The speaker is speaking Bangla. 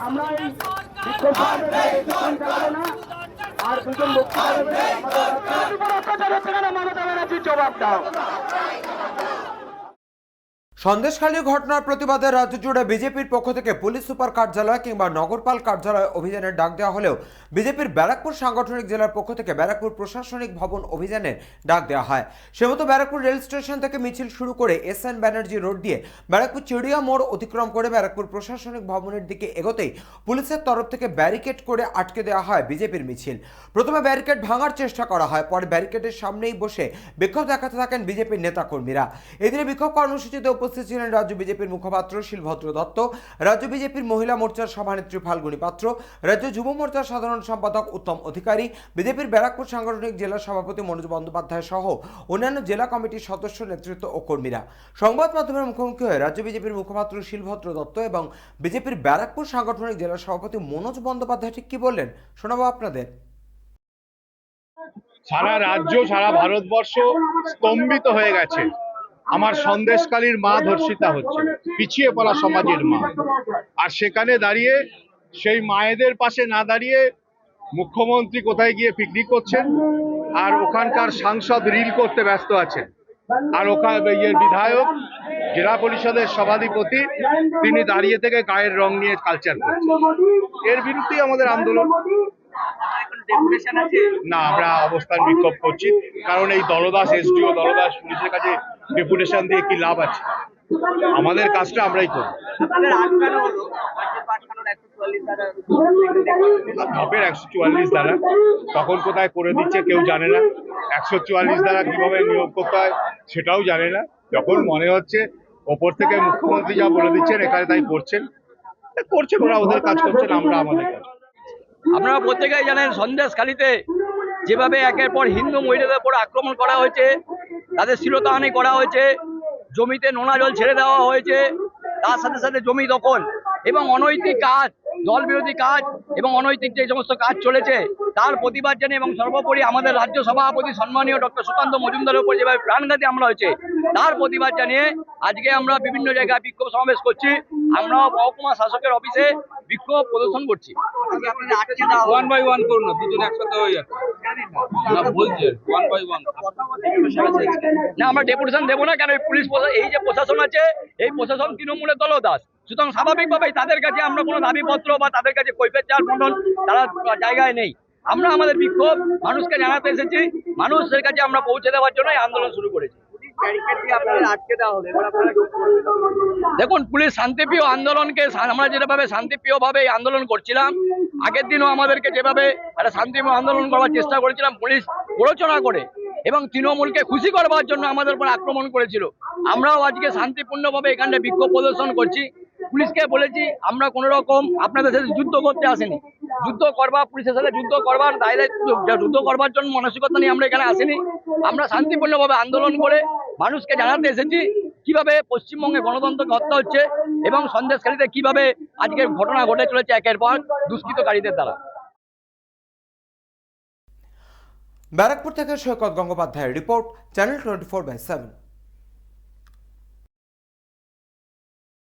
আমরা এই বিক্ষোভ না আর দুজন লক্ষ্য দেবে আমাদের রাজ্যের অত্যাচার হচ্ছে কেন মমতা ব্যানার্জির জবাব দাও সন্দেশখালী ঘটনার প্রতিবাদে রাজ্য জুড়ে বিজেপির পক্ষ থেকে পুলিশ সুপার কার্যালয় কিংবা নগরপাল কার্যালয় অভিযানের ডাক দেওয়া হলেও বিজেপির ব্যারাকপুর সাংগঠনিক জেলার পক্ষ থেকে ব্যারাকপুর প্রশাসনিক ভবন অভিযানের ডাক দেওয়া হয়। সে মতো ব্যারাকপুর রেল স্টেশন থেকে মিছিল শুরু করে এস এন ব্যানার্জি রোড দিয়ে ব্যারাকপুর চিড়িয়া মোড় অতিক্রম করে ব্যারাকপুর প্রশাসনিক ভবনের দিকে এগোতেই পুলিশের তরফ থেকে ব্যারিকেড করে আটকে দেওয়া হয় বিজেপির মিছিল। প্রথমে ব্যারিকেড ভাঙার চেষ্টা করা হয়, পরে ব্যারিকেডের সামনেই বসে বিক্ষোভ দেখাতে থাকেন বিজেপির নেতাকর্মীরা। এদিনে বিক্ষোভ কর্মসূচিতে উপস্থিত ছিলেন রাজ্য বিজেপির মুখপাত্র শিলভদ্র দত্ত, রাজ্য বিজেপির মহিলা মোর্চার সভানেত্রী ফাল্গুনী পাত্র, রাজ্য যুব মোর্চার সাধারণ সম্পাদক উত্তম অধিকারী, বিজেপির ব্যারাকপুর সাংগঠনিক জেলা সভাপতি মনোজ বন্দ্যোপাধ্যায় সহ অন্যান্য জেলা কমিটির সদস্য, নেতৃত্ব ও কর্মীরা। সংবাদ মাধ্যমের মুখোমুখি হয়ে রাজ্য বিজেপির মুখপাত্র শিলভদ্র দত্ত এবং বিজেপির ব্যারাকপুর সাংগঠনিক জেলা সভাপতি মনোজ বন্দ্যোপাধ্যায় ঠিক কি বললেন? শোনাবো আপনাদের। সারা রাজ্য, সারা ভারতবর্ষ স্তম্ভিত হয়ে গেছে। আমার সন্দেশকালীর মা ধর্ষিতা হচ্ছে পিছিয়ে পড়া সমাজের মা। আর সেখানে দাঁড়িয়ে সেই মায়েদের পাশে না দাঁড়িয়ে মুখ্যমন্ত্রী কোথায় গিয়ে পিকনিক করছেন আর ওখানকার সাংসদ রিল করতে ব্যস্ত আছেন। আর ওখানে ইয়ের বিধায়ক জেলা পরিষদের সভাধিপতি তিনি দাঁড়িয়ে থেকে গায়ের রং নিয়ে কালচার করছেন। এর বিরুদ্ধেই আমাদের আন্দোলন। না আমরা অবস্থান বিক্ষোভ করছি। কারণ এই দলদাস এসডিও দলদাস পুলিশের কাছে ডেপুটেশন দিয়ে কি লাভ আছে? আমাদের কাজটা আমরাই করি দ্বারা একশো চুয়াল্লিশ দ্বারা তখন কোথায় করে দিচ্ছে কেউ জানে না। একশো চুয়াল্লিশ দ্বারা কীভাবে নিয়োগ করতে হয় সেটাও জানে না। যখন মনে হচ্ছে ওপর থেকে মুখ্যমন্ত্রী যা বলে দিচ্ছেন এখানে তাই করছেন করছেন ওরা ওদের কাজ করছেন আমরা আমাদের কাজ আপনারা প্রত্যেকেই জানেন সন্দেশখালিতে যেভাবে একের পর হিন্দু মহিলাদের উপর আক্রমণ করা হয়েছে তাদের শিরতাহানি করা হয়েছে জমিতে নোনা জল ছেড়ে দেওয়া হয়েছে তার সাথে সাথে জমি দখল এবং অনৈতিক কাজ দল বিরোধী কাজ এবং অনৈতিক যে সমস্ত কাজ চলেছে তার প্রতিবাদ জানিয়ে এবং সর্বোপরি আমাদের রাজ্য সভাপতি সম্মানীয় ডক্টর সুকান্ত মজুমদারের উপর যেভাবে প্রাণঘাতী আমরা হয়েছে তার প্রতিবাদ জানিয়ে আজকে আমরা বিভিন্ন জায়গায় বিক্ষোভ সমাবেশ করছি। আমরাও মহকুমা শাসকের অফিসে বিক্ষোভ প্রদর্শন করছি। ওয়ান বাই ওয়ান করুন না, দুজন একসাথে হয়ে যাচ্ছে। সুতরাং তাদের কাছে আমরা কোনো দাবিপত্র বা তাদের কাছে তারা জায়গায় নেই। আমরা আমাদের বিক্ষোভ মানুষকে জানাতে এসেছি, মানুষের কাছে আমরা পৌঁছে দেওয়ার জন্য আন্দোলন শুরু করেছি। দেখুন, পুলিশ শান্তিপ্রিয় আন্দোলনকে আমরা যেভাবে শান্তিপ্রিয়ভাবে এই আন্দোলন করছিলাম, আগের দিনও আমাদেরকে যেভাবে একটা শান্তিপ্রিয় আন্দোলন করার চেষ্টা করেছিলাম, পুলিশ প্ররোচনা করে এবং তৃণমূলকে খুশি করবার জন্য আমাদের উপর আক্রমণ করেছিল। আমরাও আজকে শান্তিপূর্ণভাবে এখানে বিক্ষোভ প্রদর্শন করছি। পুলিশকে বলেছি, আমরা কোনো রকম আপনাদের সাথে যুদ্ধ করতে আসেনি। যুদ্ধ করবা পুলিশের সাথে যুদ্ধ করবার দায় যুদ্ধ করবার জন্য মানসিকতা নিয়ে আমরা এখানে আসিনি। আমরা শান্তিপূর্ণভাবে আন্দোলন করে মানুষকে জানাতে এসেছি কীভাবে পশ্চিমবঙ্গে গণতন্ত্রকে হত্যা হচ্ছে এবং সন্দেশকারীতে কীভাবে আজকের ঘটনা ঘটে চলেছে একের পর দুষ্কৃতকারীদের দ্বারা। ব্যারাকপুর থেকে সৈকত গঙ্গোপাধ্যায়ের report, channel twenty four by seven.